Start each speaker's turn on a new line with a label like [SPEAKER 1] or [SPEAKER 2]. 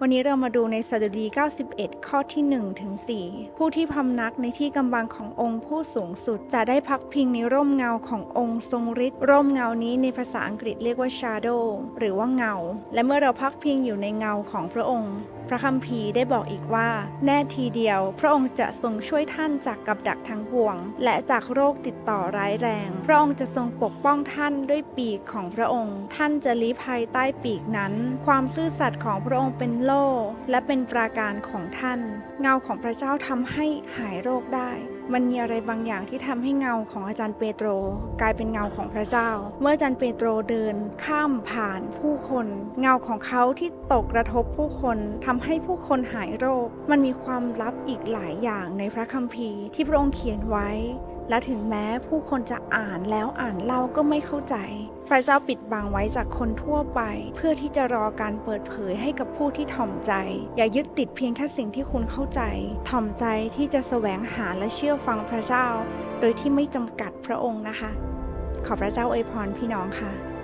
[SPEAKER 1] วันนี้เรามาดูในสดุดี 91 ข้อที่1ถึง4ผู้ที่พำนักในที่กำบังขององค์ผู้สูงสุด จะได้พักพิงในร่มเงาขององค์ทรงฤทธิ์ร่มเงานี้ในภาษาอังกฤษเรียกว่า shadow หรือว่าเงา และเมื่อเราพักพิงอยู่ในเงาของพระองค์ พระคัมภีร์ได้บอกอีกว่า แน่ทีเดียว พระองค์จะทรงช่วยท่านจากกับดักทั้งปวง และจากโรคติดต่อร้ายแรง พระองค์จะทรงปกป้องท่านด้วยปีกของพระองค์ ท่านจะลี้ภัยใต้ปีกนั้น ความซื่อสัตย์ของพระองค์เป็นโล่และเป็นปราการของท่าน เงาของพระเจ้าทำให้หายโรคได้ มันมีอะไรบางอย่างที่ทำให้เงาของอาจารย์เปโตร กลายเป็นเงาของพระเจ้า เมื่ออาจารย์เปโตรเดินข้ามผ่านผู้คน เงาของเขาที่ตกกระทบผู้คนทำให้ผู้คนหายโรค มันมีความลับอีกหลายอย่างในพระคัมภีร์ที่พระองค์เขียนไว้ และถึงแม้ผู้คนจะอ่านแล้วอ่านเล่าก็ไม่เข้าใจ พระเจ้าปิดบังไว้จากคนทั่วไป เพื่อที่จะรอการเปิดเผยให้กับผู้ที่ถ่อมใจ อย่ายึดติดเพียงแค่สิ่งที่คุณเข้าใจ ถ่อมใจที่จะแสวงหาและเชื่อฟังพระเจ้า โดยที่ไม่จำกัดพระองค์นะคะ ขอพระเจ้าอวยพรพี่น้องค่ะ